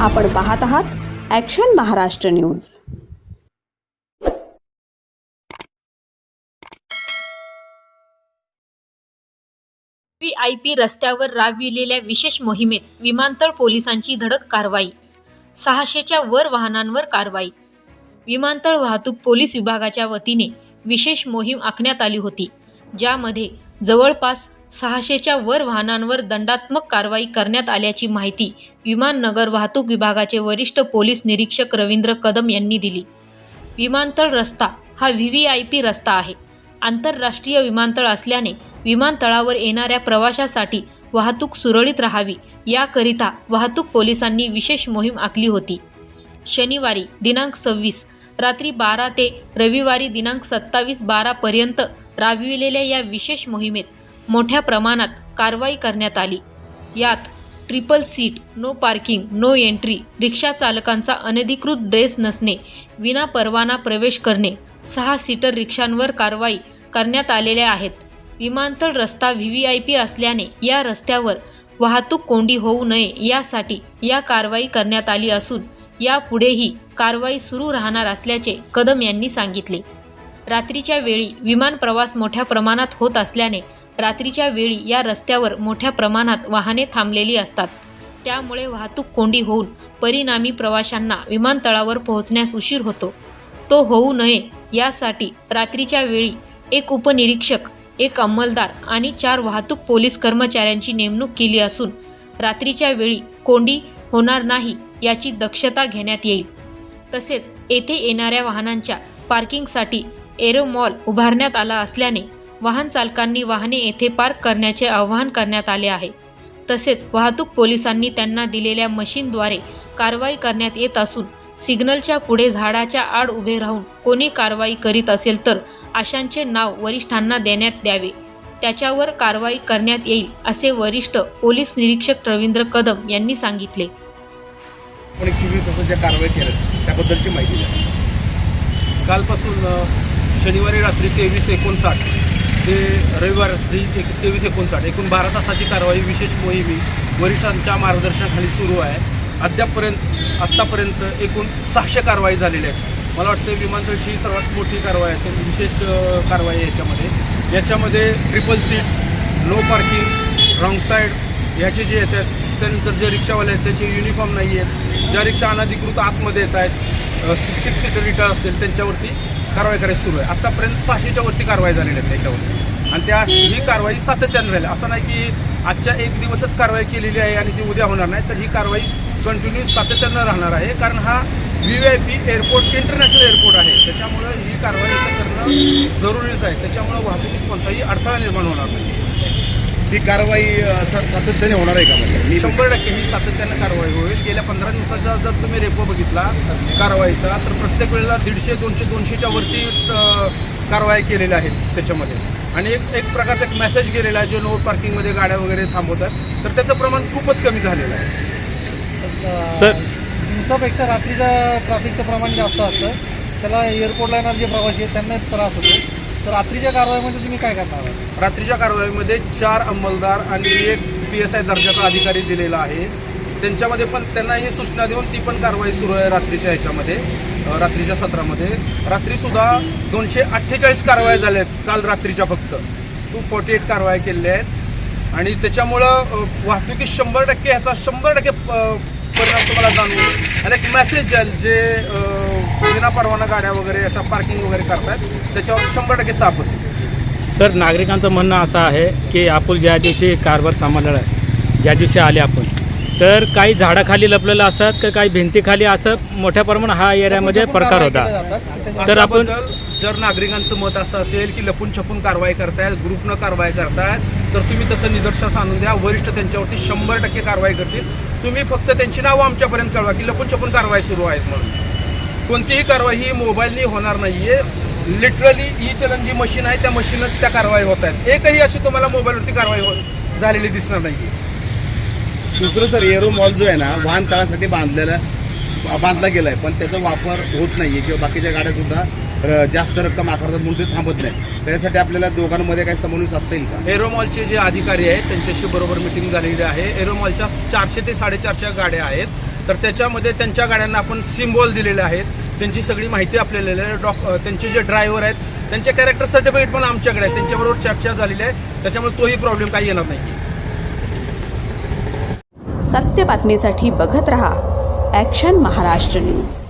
आपण पाहत आहात action Maharashtra news V I P रस्त्यावर राबविलेल्या विशेष मोहिमेत विमानतळ पोलिसांची धडक कारवाई सहाशेच्या वर वाहनांवर कारवाई. विमानतळ वाहतूक पोलीस विभागाच्या वतीने विशेष मोहीम आखण्यात आली होती ज्यामध्ये जवळपास सहाशेच्या वर वाहनांवर दंडात्मक कारवाई करण्यात आल्याची माहिती विमाननगर वाहतूक विभागाचे वरिष्ठ पोलीस निरीक्षक रवींद्र कदम यांनी दिली. विमानतळ रस्ता हा व्ही व्ही आय पी रस्ता आहे. आंतरराष्ट्रीय विमानतळ असल्याने विमानतळावर येणाऱ्या प्रवाशासाठी वाहतूक सुरळीत राहावी याकरिता वाहतूक पोलिसांनी विशेष मोहीम आखली होती. शनिवारी दिनांक सव्वीस रात्री बारा ते रविवारी दिनांक सत्तावीस बारापर्यंत राबविलेल्या या विशेष मोहिमेत मोठ्या प्रमाणात कारवाई करण्यात आली. यात triple seat no parking no entry रिक्षा चालकांचा अनधिकृत ड्रेस नसणे विना परवाना प्रवेश करणे सहा सीटर रिक्षांवर कारवाई करण्यात आलेल्या आहेत. विमानतळ रस्ता व्ही व्ही आय पी असल्याने या रस्त्यावर वाहतूक कोंडी होऊ नये यासाठी या कारवाई करण्यात आली असून यापुढेही कारवाई सुरू राहणार असल्याचे कदम यांनी सांगितले. रात्रीच्या वेळी विमान प्रवास मोठ्या प्रमाणात होत असल्याने रात्रीच्या वेळी या रस्त्यावर मोठ्या प्रमाणात वाहने थांबलेली असतात. त्यामुळे वाहतूक कोंडी होऊन परिणामी प्रवाशांना विमानतळावर पोहोचण्यास उशीर होतो. तो होऊ नये यासाठी रात्रीच्या वेळी एक उपनिरीक्षक एक अंमलदार आणि चार वाहतूक पोलीस कर्मचाऱ्यांची नेमणूक केली असून रात्रीच्या वेळी कोंडी होणार नाही याची दक्षता घेण्यात येईल. तसेच येथे येणाऱ्या वाहनांच्या पार्किंगसाठी एरोमॉल उभारण्यात आला असल्याने वाहन चालकांनी वाहने येथे पार्क करण्याचे आवाहन करण्यात आले आहे. तसेच वाहतूक पोलिसांनी त्यांना दिलेल्या मशीनद्वारे कारवाई करण्यात येत असून सिग्नलच्या पुढे झाडाच्या आड उभे राहून कोणी कारवाई करीत असेल तर अशांचे नाव वरिष्ठांना देण्यात द्यावे. त्याच्यावर कारवाई करण्यात येईल असे वरिष्ठ पोलीस निरीक्षक रवींद्र कदम यांनी सांगितले. कारवाई केल्या त्याबद्दलची माहिती द्या. कालपासून शनिवारी रात्री तेवीस एकोणसाठ ते रविवार रात्री एक तेवीस एकोणसाठ एकूण बारा तासाची कारवाई विशेष मोहिमी वरिष्ठांच्या मार्गदर्शनाखाली सुरू आहे. अद्यापपर्यंत आत्तापर्यंत एकूण सहाशे कारवाई झालेल्या आहेत. मला वाटतं विमानतळची सर्वात मोठी कारवाई असेल विशेष कारवाई याच्यामध्ये. याच्यामध्ये triple seat no parking wrong side ह्याचे जे येतात त्यानंतर जे रिक्षावाले आहेत त्यांचे युनिफॉर्म नाही आहेत. ज्या रिक्षा अनधिकृत आतमध्ये येत आहेत सिक्स सीटर रिटा असतील त्यांच्यावरती कारवाई करायची सुरू आहे. आत्तापर्यंत सहाशेच्या वरती कारवाई झालेली आहे त्याच्यावरती. आणि त्या ही कारवाई सातत्याने राहील. असं नाही की आजच्या एक दिवसच कारवाई केलेली आहे आणि ती उद्या होणार नाही तर ही कारवाई कंटिन्यू सातत्यानं राहणार आहे. कारण हा V V I P airport international airport आहे. त्याच्यामुळं ही कारवाई करणं जरुरीच आहे. त्याच्यामुळं वाहतुकीस कोणताही अडथळा निर्माण होणार नाही. ती कारवाई सातत्याने होणार आहे का म्हणजे? मी शंभर टक्के ही सातत्यानं कारवाई होईल. गेल्या पंधरा दिवसाचा जर तुम्ही रेपो बघितला कारवाईचा तर प्रत्येक वेळेला दीडशे दोनशे दोनशेच्या वरती कारवाई केलेल्या आहेत त्याच्यामध्ये. आणि एक एक प्रकारचा एक मेसेज गेलेला आहे जे नो पार्किंगमध्ये गाड्या वगैरे थांबवतात. तर त्याचं प्रमाण खूपच कमी झालेलं आहे. सर. दिवसापेक्षा रात्रीचं ट्रॅफिकचं प्रमाण जास्त असतं. त्याला एअरपोर्टला येणारे जे प्रवासी आहेत त्यांना त्रास होतो. तर रात्रीच्या कारवाईमध्ये तुम्ही काय करणार आहात? रात्रीच्या कारवाईमध्ये चार अंमलदार आणि एक पी एस आय दर्जाचा अधिकारी दिलेला आहे. त्यांच्यामध्ये पण त्यांना ही सूचना देऊन ती पण कारवाई सुरू आहे रात्रीच्या ह्याच्यामध्ये रात्रीच्या सत्रामध्ये. रात्रीसुद्धा दोनशे अठ्ठेचाळीस कारवाया झाल्या आहेत काल रात्रीच्या फक्त. टू फोर्टी एट कारवाया केलेल्या आहेत. आणि त्याच्यामुळं वाहतुकीत शंभर टक्के ह्याचा शंभर टक्के परिणाम तुम्हाला जाणवून आणि एक मेसेज जाईल जे विना परवाना गाड्या वगैरे अशा पार्किंग वगैरे करतात त्याच्यावर शंभर टक्के चाप असेल. सर नागरिकांचं म्हणणं असं आहे की आपण ज्या दिवशी कारभार सांभाळणार आहे ज्या दिवशी आले आपण तर काही झाडाखाली लपलेलं असतात का काही भिंतीखाली असं मोठ्या प्रमाणात हा एरियामध्ये प्रकार होता. तर आपण जर नागरिकांचं मत असं असेल की लपून छपून कारवाई करतायत ग्रुपनं कारवाई करतायत तर तुम्ही तसं निदर्शनास आणून द्या. वरिष्ठ त्यांच्यावरती शंभर टक्के कारवाई करतील. तुम्ही फक्त त्यांची नावं आमच्यापर्यंत कळवा की लपून छपून कारवाई सुरू आहेत म्हणून. कोणतीही कारवाई ही मोबाईलनी होणार नाहीये. लिटरली ई चलन जी मशीन आहे त्या मशीनच त्या कारवाई होत आहेत. एकही अशी तुम्हाला मोबाईलवरती कारवाई हो झालेली दिसणार नाही. दुसरं सर एरो मॉल जो आहे ना वाहन तळासाठी बांधलेला बांधला गेला आहे पण त्याचा वापर होत नाही आहे किंवा बाकीच्या गाड्या सुद्धा अ, जास्त रक्कम आकारतात म्हणून ते थांबत नाही त्यासाठी आपल्याला दोघांमध्ये काही समन्वय साधता येईल का? एरोमॉलचे जे अधिकारी आहेत त्यांच्याशी बरोबर मिटिंग झालेली आहे. एरोमॉलच्या चारशे ते साडेचारशे गाड्या आहेत. तर त्याच्यामध्ये त्यांच्या गाड्यांना आपण सिम्बॉल दिलेले आहेत. त्यांची सगळी माहिती आपल्याला आहे. डॉक त्यांचे जे ड्रायव्हर आहेत त्यांचे कॅरेक्टर सर्टिफिकेट पण आमच्याकडे आहे त्यांच्याबरोबर चर्चा झालेली आहे. त्याच्यामुळे तोही प्रॉब्लेम काही येणार नाही. सत्य बातमीसाठी बघत रहा ॲक्शन महाराष्ट्र न्यूज